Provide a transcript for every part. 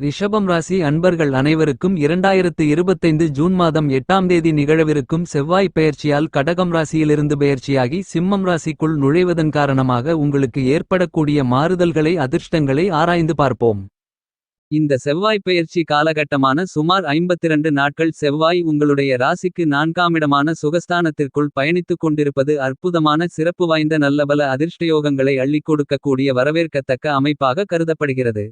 ரிஷபம் ராசி அன்பர்கள் அனைவருக்கும் இரண்டாயிரத்து இருபத்தைந்து ஜூன் மாதம் எட்டாம் தேதி நிகழவிருக்கும் செவ்வாய் பெயர்ச்சியால் கடகம் ராசியிலிருந்து பெயர்ச்சியாகி சிம்மம் ராசிக்குள் நுழைவதன் காரணமாக உங்களுக்கு ஏற்படக்கூடிய மாறுதல்களை அதிர்ஷ்டங்களை ஆராய்ந்து பார்ப்போம். இந்த செவ்வாய் பெயர்ச்சி காலகட்டமான சுமார் 52 நாட்கள் செவ்வாய் உங்களுடைய ராசிக்கு நான்காமிடமான சுகஸ்தானத்திற்குள் பயணித்துக் கொண்டிருப்பது அற்புதமான சிறப்பு வாய்ந்த நல்லபல அதிர்ஷ்டயோகங்களை அள்ளிக் கொடுக்கக்கூடிய வரவேற்கத்தக்க அமைப்பாக கருதப்படுகிறது.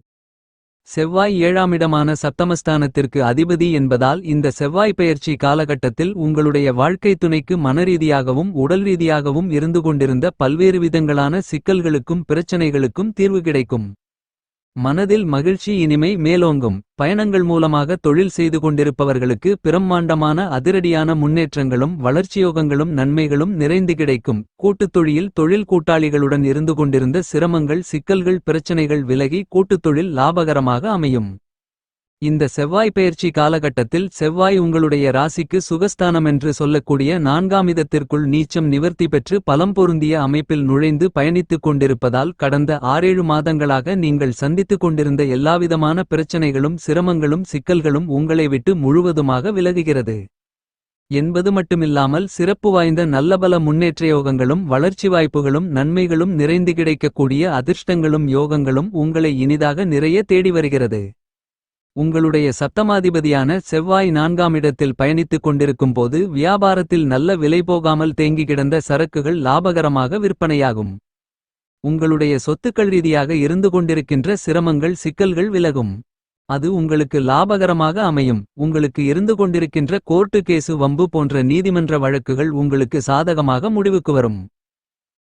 செவ்வாய் ஏழாமிடமான சப்தமஸ்தானத்திற்கு அதிபதி என்பதால் இந்த செவ்வாய் பெயர்ச்சி காலகட்டத்தில் உங்களுடைய வாழ்க்கைத் துணைக்கு மனரீதியாகவும் உடல் ரீதியாகவும் இருந்து கொண்டிருந்த பல்வேறு விதங்களான சிக்கல்களுக்கும் பிரச்சனைகளுக்கும் தீர்வு கிடைக்கும். மனதில் மகிழ்ச்சி இனிமை மேலோங்கும் பயணங்கள் மூலமாக தொழில் செய்து கொண்டிருப்பவர்களுக்கு பிரம்மாண்டமான அதிரடியான முன்னேற்றங்களும் வளர்ச்சியோகங்களும் நன்மைகளும் நிறைந்து கிடைக்கும் கூட்டுத் தொழில் தொழில் கூட்டாளிகளுடன் இருந்து கொண்டிருந்த சிரமங்கள் சிக்கல்கள் பிரச்சனைகள் விலகி கூட்டுத் தொழில் லாபகரமாக அமையும். இந்த செவ்வாய் பெயர்ச்சி காலகட்டத்தில் செவ்வாய் உங்களுடைய ராசிக்கு சுகஸ்தானமென்று சொல்லக்கூடிய நான்காமிதத்திற்குள் நீச்சம் நிவர்த்தி பெற்று பலம் பொருந்திய அமைப்பில் நுழைந்து பயணித்துக் கொண்டிருப்பதால் கடந்த ஆறேழு மாதங்களாக நீங்கள் சந்தித்துக் கொண்டிருந்த எல்லாவிதமான பிரச்சனைகளும் சிரமங்களும் சிக்கல்களும் உங்களை விட்டு முழுவதுமாக விலகுகிறது. என்பது மட்டுமில்லாமல் சிறப்பு வாய்ந்த நல்லபல முன்னேற்றயோகங்களும் வளர்ச்சி வாய்ப்புகளும் நன்மைகளும் நிறைந்து கிடைக்கக்கூடிய அதிர்ஷ்டங்களும் யோகங்களும் உங்களை இனிதாக நிறைய தேடி வருகிறது. உங்களுடைய சப்தமாதிபதியான செவ்வாய் நான்காம் இடத்தில் பயணித்துக் கொண்டிருக்கும் போது வியாபாரத்தில் நல்ல விலை போகாமல் தேங்கி கிடந்த சரக்குகள் லாபகரமாக விற்பனையாகும். உங்களுடைய சொத்துக்கள் ரீதியாக இருந்து கொண்டிருக்கின்ற சிரமங்கள் சிக்கல்கள் விலகும். அது உங்களுக்கு லாபகரமாக அமையும் உங்களுக்கு இருந்து கொண்டிருக்கின்ற கோர்ட்டு கேசு வம்பு போன்ற நீதிமன்ற வழக்குகள் உங்களுக்கு சாதகமாக முடிவுக்கு வரும்.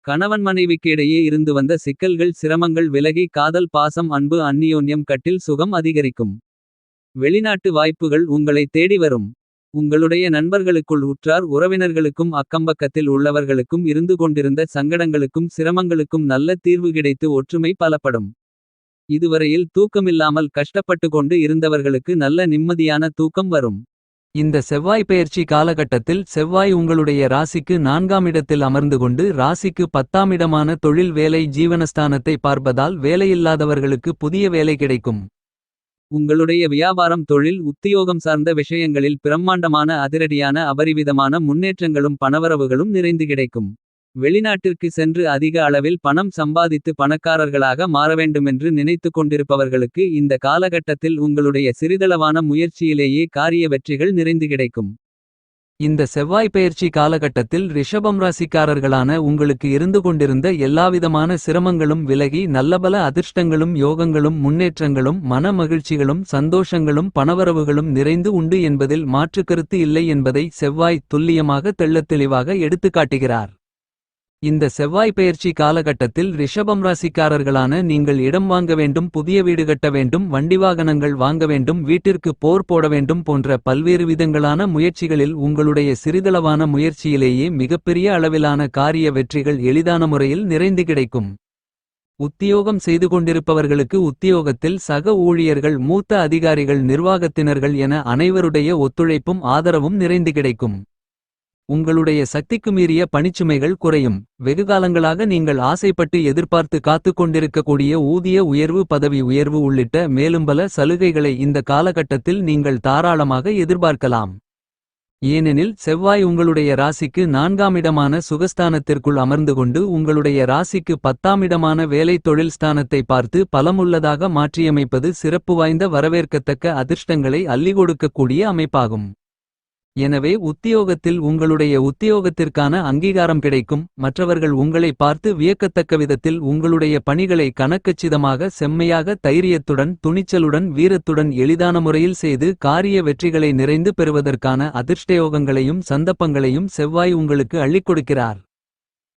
கணவன் மனைவிக்கு இடையே இருந்து வந்த சிக்கல்கள் சிரமங்கள் விலகி காதல் பாசம் அன்பு அந்நியோன்யம் கட்டில் சுகம் அதிகரிக்கும். வெளிநாட்டு வாய்ப்புகள் உங்களை தேடி வரும். உங்களுடைய நண்பர்களுக்குள் உற்றார் உறவினர்களுக்கும் அக்கம்பக்கத்தில் உள்ளவர்களுக்கும் இருந்து கொண்டிருந்த சங்கடங்களுக்கும் சிரமங்களுக்கும் நல்ல தீர்வு கிடைத்து ஒற்றுமை பலப்படும். இதுவரையில் தூக்கமில்லாமல் கஷ்டப்பட்டு கொண்டு இருந்தவர்களுக்கு நல்ல நிம்மதியான தூக்கம் வரும். இந்த செவ்வாய் பெயர்ச்சி காலகட்டத்தில் செவ்வாய் உங்களுடைய ராசிக்கு நான்காம் இடத்தில் அமர்ந்து கொண்டு ராசிக்கு பத்தாம் இடமான தொழில் வேலை ஜீவனஸ்தானத்தை பார்ப்பதால் வேலையில்லாதவர்களுக்கு புதிய வேலை கிடைக்கும். உங்களுடைய வியாபாரம் தொழில் உத்தியோகம் சார்ந்த விஷயங்களில் பிரம்மாண்டமான அதிரடியான அபரிவிதமான முன்னேற்றங்களும் பணவரவுகளும் நிறைந்து கிடைக்கும். வெளிநாட்டிற்கு சென்று அதிக அளவில் பணம் சம்பாதித்து பணக்காரர்களாக மாறவேண்டுமென்று நினைத்துக் கொண்டிருப்பவர்களுக்கு இந்த காலகட்டத்தில் உங்களுடைய சிறிதளவான முயற்சியிலேயே காரிய வெற்றிகள் நிறைந்து கிடைக்கும். இந்த செவ்வாய் பெயர்ச்சி காலகட்டத்தில் ரிஷபம் ராசிக்காரர்களான உங்களுக்கு இருந்து கொண்டிருந்த எல்லாவிதமான சிரமங்களும் விலகி நல்லபல அதிர்ஷ்டங்களும் யோகங்களும் முன்னேற்றங்களும் மன மகிழ்ச்சிகளும் சந்தோஷங்களும் பணவரவுகளும் நிறைந்து உண்டு என்பதில் மாற்றுக்கருத்து இல்லை என்பதை செவ்வாய் துல்லியமாக தெள்ளத்தெளிவாக எடுத்துக்காட்டுகிறார். இந்த செவ்வாய் பெயர்ச்சி காலகட்டத்தில் ரிஷபம் ராசிக்காரர்களான நீங்கள் இடம் வாங்க வேண்டும் புதிய வீடு கட்ட வேண்டும் வண்டி வாகனங்கள் வாங்க வேண்டும் வீட்டிற்கு போர் போட வேண்டும் போன்ற பல்வேறு விதங்களான முயற்சிகளில் உங்களுடைய சிறிதளவான முயற்சியிலேயே மிகப்பெரிய அளவிலான காரிய வெற்றிகள் எளிதான முறையில் நிறைந்து கிடைக்கும். உத்தியோகம் செய்து கொண்டிருப்பவர்களுக்கு உத்தியோகத்தில் சக ஊழியர்கள் மூத்த அதிகாரிகள் நிர்வாகத்தினர்கள் என அனைவருடைய ஒத்துழைப்பும் ஆதரவும் நிறைந்து கிடைக்கும். உங்களுடைய சக்திக்கு மீறிய பணிச்சுமைகள் குறையும் வெகுகாலங்களாக நீங்கள் ஆசைப்பட்டு எதிர்பார்த்து காத்துக் கொண்டிருக்கக்கூடிய ஊதிய உயர்வு பதவி உயர்வு உள்ளிட்ட மேலும் பல சலுகைகளை இந்த காலகட்டத்தில் நீங்கள் தாராளமாக எதிர்பார்க்கலாம். ஏனெனில் செவ்வாய் உங்களுடைய ராசிக்கு நான்காம் இடமான சுகஸ்தானத்திற்குள் அமர்ந்து கொண்டு உங்களுடைய ராசிக்கு பத்தாமிடமான வேலை தொழில் ஸ்தானத்தை பார்த்து பலமுள்ளதாக மாற்றியமைப்பது சிறப்பு வாய்ந்த வரவேற்கத்தக்க அதிர்ஷ்டங்களை அள்ளி கொடுக்கக்கூடிய அமைப்பாகும். எனவே உத்தியோகத்தில் உங்களுடைய உத்தியோகத்திற்கான அங்கீகாரம் கிடைக்கும் மற்றவர்கள் உங்களை பார்த்து வியக்கத்தக்க விதத்தில் உங்களுடைய பணிகளை கணக்கச்சிதமாக செம்மையாக தைரியத்துடன் துணிச்சலுடன் வீரத்துடன் எளிதான முறையில் செய்து காரிய வெற்றிகளை நிறைந்து பெறுவதற்கான அதிர்ஷ்டயோகங்களையும் சந்தப்பங்களையும் செவ்வாய் உங்களுக்கு அள்ளிக் கொடுக்கிறார்.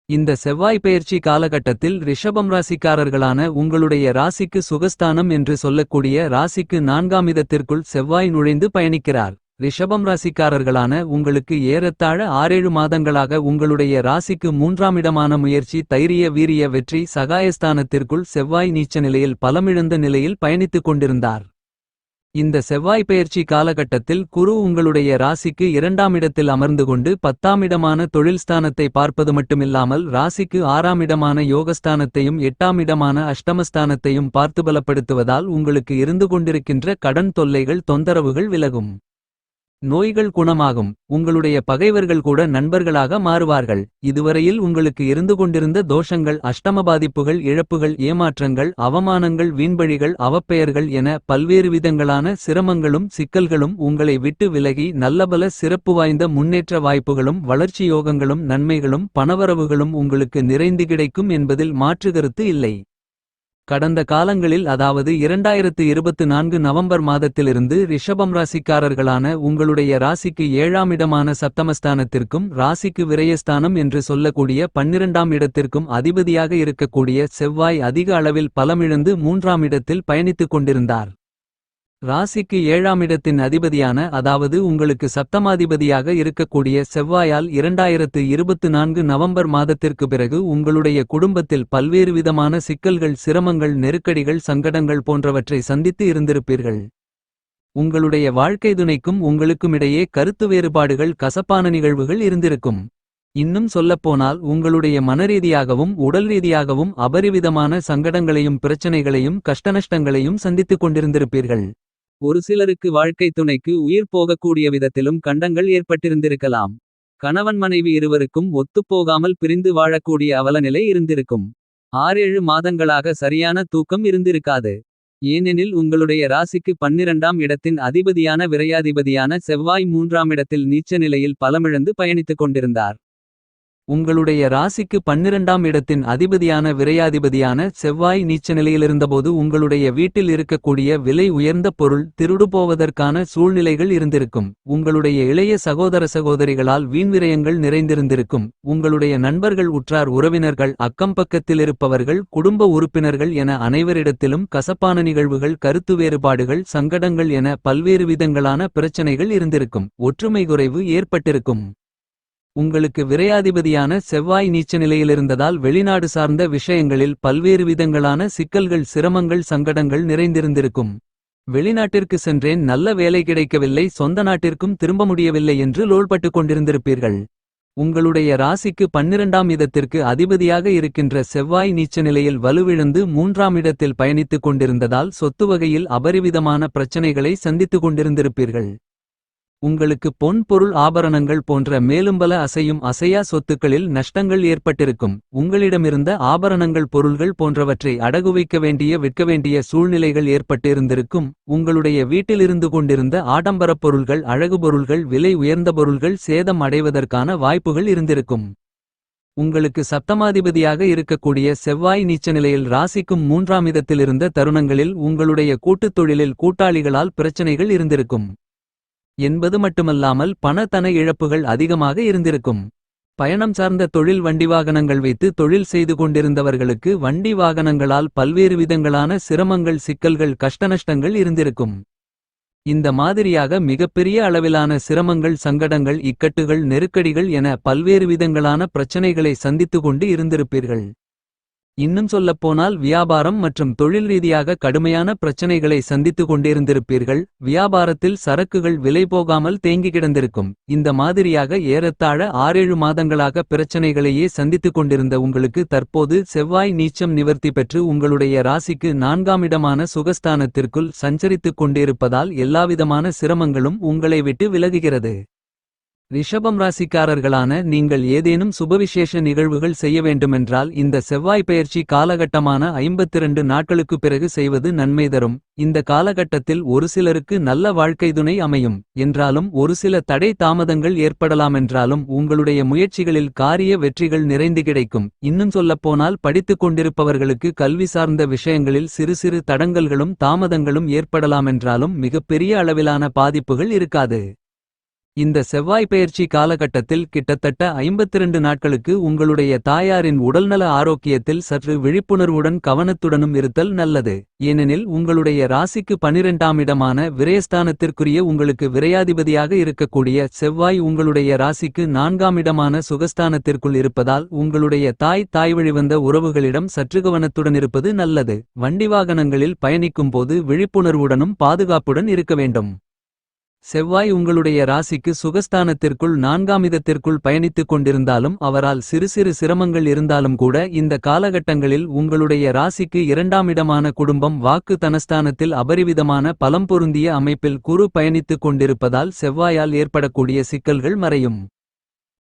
இந்த செவ்வாய் பெயர்ச்சி காலகட்டத்தில் ரிஷபம் ராசிக்காரர்களான உங்களுடைய ராசிக்கு சுகஸ்தானம் என்று சொல்லக்கூடிய ராசிக்கு நான்காமிதத்திற்குள் செவ்வாய் நுழைந்து பயணிக்கிறார். ரிஷபம் ராசிக்காரர்களான உங்களுக்கு ஏறத்தாழ ஆறேழு மாதங்களாக உங்களுடைய ராசிக்கு மூன்றாம் இடமான முயற்சி தைரிய வீரிய வெற்றி சகாயஸ்தானத்திற்குள் செவ்வாய் நீச்ச நிலையில் பலமிழந்த நிலையில் பயணித்துக் கொண்டிருந்தார். இந்த செவ்வாய் பெயர்ச்சி காலகட்டத்தில் குரு உங்களுடைய ராசிக்கு இரண்டாம் இடத்தில் அமர்ந்து கொண்டு பத்தாம் இடமான தொழில் ஸ்தானத்தை பார்ப்பது மட்டுமில்லாமல் ராசிக்கு ஆறாம் இடமான யோகஸ்தானத்தையும் எட்டாம் இடமான அஷ்டமஸ்தானத்தையும் பார்த்து பலப்படுத்துவதால் உங்களுக்கு இருந்து கொண்டிருக்கின்ற கடன் தொல்லைகள் தொந்தரவுகள் விலகும் நோய்கள் குணமாகும். உங்களுடைய பகைவர்கள் கூட நண்பர்களாக மாறுவார்கள். இதுவரையில் உங்களுக்கு இருந்து கொண்டிருந்த தோஷங்கள் அஷ்டம பாதிப்புகள் இழப்புகள் ஏமாற்றங்கள் அவமானங்கள் வீண்பழிகள் அவப்பெயர்கள் என பல்வேறு விதங்களான சிரமங்களும் சிக்கல்களும் உங்களை விட்டு விலகி நல்லபல சிறப்பு வாய்ந்த முன்னேற்ற வாய்ப்புகளும் வளர்ச்சி யோகங்களும் நன்மைகளும் பணவரவுகளும் உங்களுக்கு நிறைந்து கிடைக்கும் என்பதில் மாற்று கருத்து இல்லை. கடந்த காலங்களில் அதாவது இரண்டாயிரத்து இருபத்து நான்கு நவம்பர் மாதத்திலிருந்து ரிஷபம் ராசிக்காரர்களான உங்களுடைய ராசிக்கு ஏழாம் இடமான சப்தமஸ்தானத்திற்கும் ராசிக்கு விரயஸ்தானம் என்று சொல்லக்கூடிய பன்னிரண்டாம் இடத்திற்கும் அதிபதியாக இருக்கக்கூடிய செவ்வாய் அதிக அளவில் பலமிழந்து மூன்றாம் இடத்தில் பயணித்துக் கொண்டிருந்தார். ராசிக்கு ஏழாம் இடத்தின் அதிபதியான அதாவது உங்களுக்கு சப்தமாதிபதியாக இருக்கக்கூடிய செவ்வாயால் இரண்டாயிரத்து இருபத்து நான்கு நவம்பர் மாதத்திற்கு பிறகு உங்களுடைய குடும்பத்தில் பல்வேறு விதமான சிக்கல்கள் சிரமங்கள் நெருக்கடிகள் சங்கடங்கள் போன்றவற்றை சந்தித்து இருந்திருப்பீர்கள். உங்களுடைய வாழ்க்கை துணைக்கும் உங்களுக்குமிடையே கருத்து வேறுபாடுகள் கசப்பான நிகழ்வுகள் இருந்திருக்கும். இன்னும் சொல்லப்போனால் உங்களுடைய மனரீதியாகவும் உடல் ரீதியாகவும் அபரிவிதமான சங்கடங்களையும் பிரச்சனைகளையும் கஷ்டநஷ்டங்களையும் சந்தித்துக் கொண்டிருந்திருப்பீர்கள். ஒரு சிலருக்கு வாழ்க்கை துணைக்கு உயிர் போகக்கூடிய விதத்திலும் கண்டங்கள் ஏற்பட்டிருந்திருக்கலாம். கணவன் மனைவி இருவருக்கும் ஒத்துப்போகாமல் பிரிந்து வாழக்கூடிய அவலநிலை இருந்திருக்கும். ஆறேழு மாதங்களாக சரியான தூக்கம் இருந்திருக்காது. ஏனெனில் உங்களுடைய ராசிக்கு பன்னிரண்டாம் இடத்தின் அதிபதியான விரையாதிபதியான செவ்வாய் மூன்றாம் இடத்தில் நீச்ச நிலையில் பலமிழந்து பயணித்துக் கொண்டிருந்தார். உங்களுடைய ராசிக்கு பன்னிரண்டாம் இடத்தின் அதிபதியான விரையாதிபதியான செவ்வாய் நீச்ச நிலையிலிருந்தபோது உங்களுடைய வீட்டில் இருக்கக்கூடிய விலை உயர்ந்த பொருள் திருடு போவதற்கான சூழ்நிலைகள் இருந்திருக்கும். உங்களுடைய இளைய சகோதர சகோதரிகளால் வீண்விரயங்கள் நிறைந்திருந்திருக்கும். உங்களுடைய நண்பர்கள் உற்றார் உறவினர்கள் அக்கம் பக்கத்தில் இருப்பவர்கள் குடும்ப உறுப்பினர்கள் என அனைவரிடத்திலும் கசப்பான நிகழ்வுகள் கருத்து வேறுபாடுகள் சங்கடங்கள் என பல்வேறு விதங்களான பிரச்சனைகள் இருந்திருக்கும். ஒற்றுமை குறைவு ஏற்பட்டிருக்கும். உங்களுக்கு விரையாதிபதியான செவ்வாய் நீச்ச நிலையிலிருந்ததால் வெளிநாடு சார்ந்த விஷயங்களில் பல்வேறு விதங்களான சிக்கல்கள் சிரமங்கள் சங்கடங்கள் நிறைந்திருந்திருக்கும். வெளிநாட்டிற்கு சென்றேன் நல்ல வேலை கிடைக்கவில்லை சொந்த நாட்டிற்கும் திரும்ப முடியவில்லை என்று லோல்பட்டுக் கொண்டிருந்திருப்பீர்கள். உங்களுடைய ராசிக்கு பன்னிரண்டாம் இடத்திற்கு அதிபதியாக இருக்கின்ற செவ்வாய் நீச்ச நிலையில் வலுவிழந்து மூன்றாம் இடத்தில் பயணித்துக் கொண்டிருந்ததால் சொத்து வகையில் அபரிவிதமான பிரச்சனைகளை சந்தித்துக் கொண்டிருந்திருப்பீர்கள். உங்களுக்கு பொன் பொருள் ஆபரணங்கள் போன்ற மேலும்பல அசையும் அசையா சொத்துக்களில் நஷ்டங்கள் ஏற்பட்டிருக்கும். உங்களிடமிருந்த ஆபரணங்கள் பொருள்கள் போன்றவற்றை அடகு வைக்க வேண்டிய விற்க வேண்டிய சூழ்நிலைகள் ஏற்பட்டிருந்திருக்கும். உங்களுடைய வீட்டிலிருந்து கொண்டிருந்த ஆடம்பரப் பொருள்கள் அழகு பொருள்கள் விலை உயர்ந்த பொருள்கள் சேதம் அடைவதற்கான வாய்ப்புகள் இருந்திருக்கும். உங்களுக்கு சப்தமாதிபதியாக இருக்கக்கூடிய செவ்வாய் நீச்ச நிலையில் ராசிக்கும் மூன்றாம் இடத்திலிருந்த தருணங்களில் உங்களுடைய கூட்டுத் தொழிலில் கூட்டாளிகளால் பிரச்சனைகள் இருந்திருக்கும். என்பது மட்டுமல்லாமல் பணத்தன இழப்புகள் அதிகமாக இருந்திருக்கும். பயணம் சார்ந்த தொழில் வண்டி வாகனங்கள் வைத்து தொழில் செய்து கொண்டிருந்தவர்களுக்கு வண்டி வாகனங்களால் பல்வேறு விதங்களான சிரமங்கள் சிக்கல்கள் கஷ்டநஷ்டங்கள் இருந்திருக்கும். இந்த மாதிரியாக மிகப்பெரிய அளவிலான சிரமங்கள் சங்கடங்கள் இக்கட்டுகள் நெருக்கடிகள் என பல்வேறு விதங்களான பிரச்சனைகளை சந்தித்து கொண்டு இருந்திருப்பீர்கள். இன்னும் சொல்லப்போனால் வியாபாரம் மற்றும் தொழில் ரீதியாக கடுமையான பிரச்சனைகளை சந்தித்து கொண்டிருந்திருப்பீர்கள். வியாபாரத்தில் சரக்குகள் விலை போகாமல் தேங்கி கிடந்திருக்கும். இந்த மாதிரியாக ஏறத்தாழ ஆறேழு மாதங்களாக பிரச்சனைகளையே சந்தித்துக் கொண்டிருந்த உங்களுக்கு தற்போது செவ்வாய் நீச்சம் நிவர்த்தி பெற்று உங்களுடைய ராசிக்கு நான்காம் இடமான சுகஸ்தானத்திற்குள் சஞ்சரித்துக் கொண்டிருப்பதால் எல்லாவிதமான சிரமங்களும் உங்களை விட்டு விலகுகிறது. ரிஷபம் ராசிக்காரர்களான நீங்கள் ஏதேனும் சுபவிசேஷ நிகழ்வுகள் செய்ய வேண்டுமென்றால் இந்த செவ்வாய் பெயர்ச்சி காலகட்டமான ஐம்பத்திரண்டு நாட்களுக்கு பிறகு செய்வது நன்மை தரும். இந்த காலகட்டத்தில் ஒரு சிலருக்கு நல்ல வாழ்க்கை துணை அமையும். என்றாலும் ஒரு சில தடை தாமதங்கள் ஏற்படலாமென்றாலும் உங்களுடைய முயற்சிகளில் காரிய வெற்றிகள் நிறைந்து கிடைக்கும். இன்னும் சொல்லப்போனால் படித்துக் கொண்டிருப்பவர்களுக்கு கல்வி சார்ந்த விஷயங்களில் சிறு சிறு தடங்கல்களும் தாமதங்களும் ஏற்படலாமென்றாலும் மிகப்பெரிய அளவிலான பாதிப்புகள் இருக்காது. இந்த செவ்வாய் பெயர்ச்சி காலகட்டத்தில் கிட்டத்தட்ட 52 நாட்களுக்கு உங்களுடைய தாயாரின் உடல்நல ஆரோக்கியத்தில் சற்று விழிப்புணர்வுடன் கவனத்துடனும் இருத்தல் நல்லது. ஏனெனில் உங்களுடைய ராசிக்கு பனிரெண்டாம் இடமான விரயஸ்தானத்திற்குரிய உங்களுக்கு விரையாதிபதியாக இருக்கக்கூடிய செவ்வாய் உங்களுடைய ராசிக்கு நான்காம் இடமான சுகஸ்தானத்திற்குள் இருப்பதால் உங்களுடைய தாய் தாய் வழிவந்த உறவுகளிடம் சற்று கவனத்துடன் இருப்பது நல்லது. வண்டி வாகனங்களில் பயணிக்கும் போது விழிப்புணர்வுடனும் பாதுகாப்புடன் இருக்க வேண்டும். செவ்வாய் உங்களுடைய ராசிக்கு சுகஸ்தானத்திற்குள் நான்காமிதத்திற்குள் பயணித்துக் கொண்டிருந்தாலும் அவரால் சிறு சிறு சிரமங்கள் இருந்தாலும் கூட இந்த காலகட்டங்களில் உங்களுடைய ராசிக்கு இரண்டாம் இடமான குடும்பம் வாக்கு தனஸ்தானத்தில் அபரிவிதமான பலம் பொருந்திய அமைப்பில் குறு பயணித்துக் கொண்டிருப்பதால் செவ்வாயால் ஏற்படக்கூடிய சிக்கல்கள் மறையும்.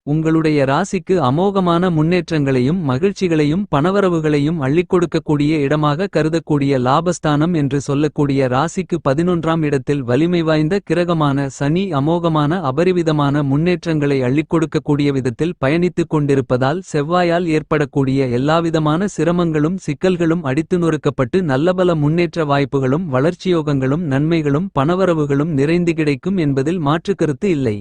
உங்களுடைய ராசிக்கு அமோகமான முன்னேற்றங்களையும் மகிழ்ச்சிகளையும் பணவரவுகளையும் அள்ளிக் கொடுக்கக்கூடிய இடமாக கருதக்கூடிய லாபஸ்தானம் என்று சொல்லக்கூடிய ராசிக்கு பதினொன்றாம் இடத்தில் வலிமை வாய்ந்த கிரகமான சனி அமோகமான அபரிவிதமான முன்னேற்றங்களை அள்ளிக் கொடுக்கக்கூடிய விதத்தில் பயணித்துக் கொண்டிருப்பதால் செவ்வாயால் ஏற்படக்கூடிய எல்லாவிதமான சிரமங்களும் சிக்கல்களும் அடித்து நொறுக்கப்பட்டு நல்லபல முன்னேற்ற வாய்ப்புகளும் வளர்ச்சியோகங்களும் நன்மைகளும் பணவரவுகளும் நிறைந்து கிடைக்கும் என்பதில் மாற்றுக்கருத்து இல்லை.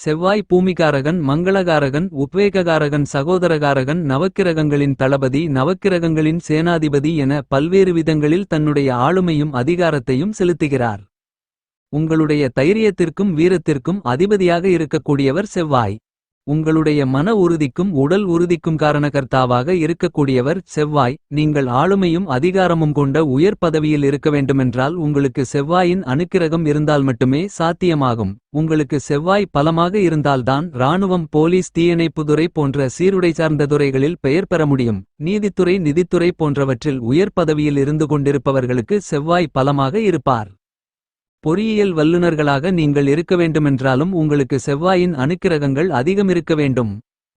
செவ்வாய் பூமிகாரகன் மங்களகாரகன் உத்வேககாரகன் சகோதரகாரகன் நவக்கிரகங்களின் தளபதி நவக்கிரகங்களின் சேனாதிபதி என பல்வேறு விதங்களில் தன்னுடைய ஆளுமையும் அதிகாரத்தையும் செலுத்துகிறார். உங்களுடைய தைரியத்திற்கும் வீரத்திற்கும் அதிபதியாக இருக்கக்கூடியவர் செவ்வாய். உங்களுடைய மன உறுதிக்கும் உடல் உறுதிக்கும் காரணகர்த்தாவாக இருக்கக்கூடியவர் செவ்வாய் நீங்கள் ஆளுமையும் அதிகாரமும் கொண்ட உயர் பதவியில் இருக்க வேண்டுமென்றால் உங்களுக்கு செவ்வாயின் அனுக்கிரகம் இருந்தால் மட்டுமே சாத்தியமாகும். உங்களுக்கு செவ்வாய் பலமாக இருந்தால்தான் இராணுவம் போலீஸ் தீயணைப்புதுறை போன்ற சீருடை சார்ந்த துறைகளில் பெயர் பெற முடியும். நீதித்துறை நிதித்துறை போன்றவற்றில் உயர் பதவியில் இருந்து கொண்டிருப்பவர்களுக்கு செவ்வாய் பலமாக இருப்பார். பொறியியல் வல்லுநர்களாக நீங்கள் இருக்க வேண்டுமென்றாலும் உங்களுக்கு செவ்வாயின் அணுக்கிரகங்கள் அதிகம் இருக்க வேண்டும்.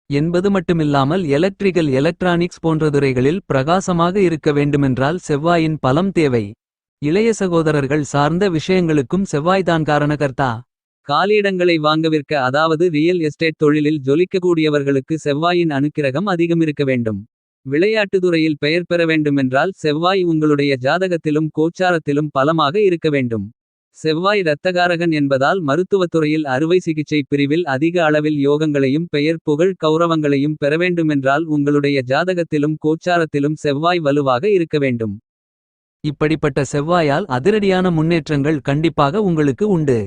என்பது மட்டுமில்லாமல் எலக்ட்ரிக்கல் எலக்ட்ரானிக்ஸ் போன்ற துறைகளில் பிரகாசமாக இருக்க வேண்டுமென்றால் செவ்வாயின் பலம் தேவை. இளைய சகோதரர்கள் சார்ந்த விஷயங்களுக்கும் செவ்வாய்தான் காரணகர்த்தா. காலியிடங்களை வாங்கவிற்க அதாவது ரியல் எஸ்டேட் தொழிலில் ஜொலிக்கக்கூடியவர்களுக்கு செவ்வாயின் அணுக்கிரகம் அதிகம் இருக்க வேண்டும். விளையாட்டு துறையில் பெயர் பெற வேண்டுமென்றால் செவ்வாய் உங்களுடைய ஜாதகத்திலும் கோச்சாரத்திலும் பலமாக இருக்க வேண்டும். செவ்வாய் இரத்தகாரகன் என்பதால் மருத்துவத்துறையில் அறுவை சிகிச்சை பிரிவில் அதிக அளவில் யோகங்களையும் பெயர் புகழ் கௌரவங்களையும் பெற வேண்டுமென்றால் உங்களுடைய ஜாதகத்திலும் கோச்சாரத்திலும் செவ்வாய் வலுவாக இருக்க வேண்டும். இப்படிப்பட்ட செவ்வாயால் அதிரடியான முன்னேற்றங்கள் கண்டிப்பாக உங்களுக்கு உண்டு.